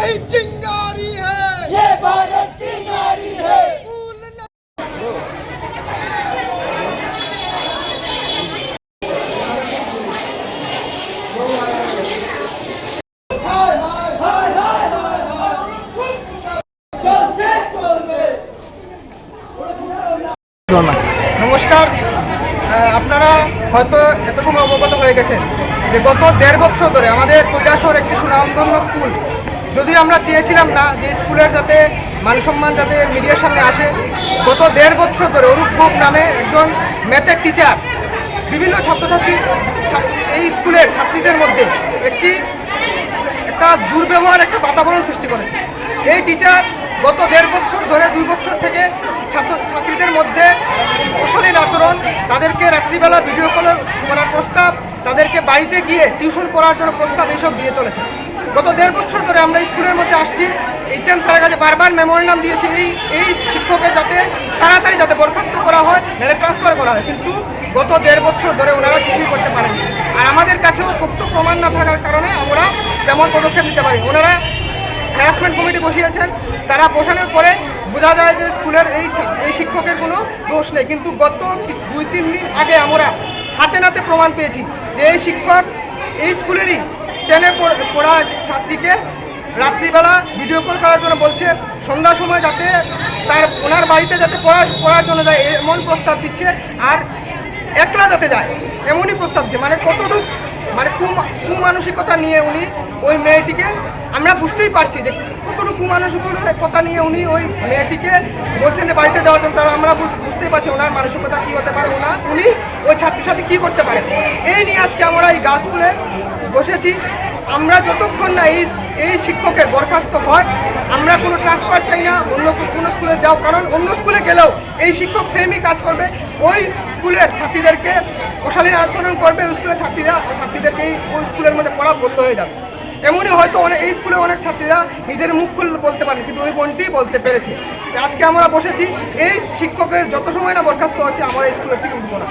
ही चिंगारी है ये भारत की नारी है फूल न- हाय हाय हाय हाय हाय हाय চলছে চলবে নমস্কার আহ, আপনারা হয়তো এত সময় অবগত হয়ে গেছেন যে গত দেড় বছর ধরে আমাদের কৈলাসর একটি সুনামধন্য স্কুল যদিও আমরা চেয়েছিলাম না যে স্কুলের যাতে মানসম্মান যাতে মিডিয়ার সামনে আসে, গত দেড় বছর ধরে অরূপ গোপ নামে একজন ম্যাথের টিচার বিভিন্ন ছাত্রছাত্রী, ছাত্র- এই স্কুলের ছাত্রীদের মধ্যে একটি, একটা দুর্ব্যবহার, একটা বাতাবরণ সৃষ্টি করেছে। এই টিচার গত দেড় বছর ধরে দুই বছর থেকে ছাত্র, ছাত্রীদের মধ্যে অশালীন আচরণ তাদেরকে রাত্রিবেলা ভিডিও কল করার প্রস্তাব তাদেরকে বাড়িতে গিয়ে টিউশন করার জন্য প্রস্তাব এইসব দিয়ে চলেছে। গত দেড় বছর ধরে আমরা স্কুলের মধ্যে আসছি। এইচ এম স্যারের কাছে বারবার মেমোরিয়াম দিয়েছি। এই এই শিক্ষকের যাতে তাড়াতাড়ি যাতে বরখাস্ত করা হয়, নাহলে ট্রান্সফার করা হয়। কিন্তু গত দেড় বছর ধরে ওনারা কিছুই করতে পারেননি। আর আমাদের কাছেও পোক্ত প্রমাণ না থাকার কারণে আমরা তেমন পদক্ষেপ নিতে পারি ওনারা হ্যারাসমেন্ট কমিটি বসিয়েছেন। তারা বসানোর পরে বোঝা যায় যে স্কুলের এই এই শিক্ষকের কোনো দোষ নেই। কিন্তু গত দুই, তিন দিন আগে আমরা হাতে নাতে প্রমাণ পেয়েছি যে এই শিক্ষক এই স্কুলেরই টেনে পড়- ছাত্রীকে রাত্রিবেলা ভিডিও কল করার জন্য বলছে, সন্ধ্যার সময় যাতে তার ওনার বাড়িতে যাতে পড়া, পড়ার জন্য যায়, এমন প্রস্তাব দিচ্ছে আর একলা যাতে যায়, এমনই প্রস্তাব দিচ্ছে। মানে কতটুক মানে কুমা- কুমানসিকতা নিয়ে উনি ওই মেয়েটিকে, আমরা বুঝতেই পারছি যে কতটুকু কুমানসিকতা নিয়ে উনি ওই মেয়েটিকে বলছেন যে বাড়িতে যাওয়ার জন্য, তারা আমরা বুঝতেই পারছি ওনার মানসিকতা কী হতে পারে, ওনা, উনি ওই ছাত্রীর সাথে কী করতে পারে। এই নিয়ে আজকে আমরা এই গাছ স্কুলে বসেছি। আমরা যতক্ষণ না এই এই শিক্ষকের বরখাস্ত হয়, আমরা কোনো ট্রান্সফার চাই না, অন্য স্কুলে যাও, কারণ অন্য স্কুলে গেলেও এই শিক্ষক সেমই কাজ করবে। ওই স্কুলের ছাত্রীদেরকে অশালীন আচরণ করবে, ওই স্কুলের ছাত্রীরা ছাত্রীদেরকেই ওই স্কুলের মধ্যে পড়া বন্ধ হয়ে যাবে। এমনই হয়তো অনেক এই স্কুলে অনেক ছাত্রীরা নিজের মুখ খুলে বলতে পারে কিন্তু ওই বোনটি বলতে পেরেছে। আজকে আমরা বসেছি, এই শিক্ষকের যত সময় না বরখাস্ত হচ্ছে, আমরা এই স্কুলের থেকে উঠবো না।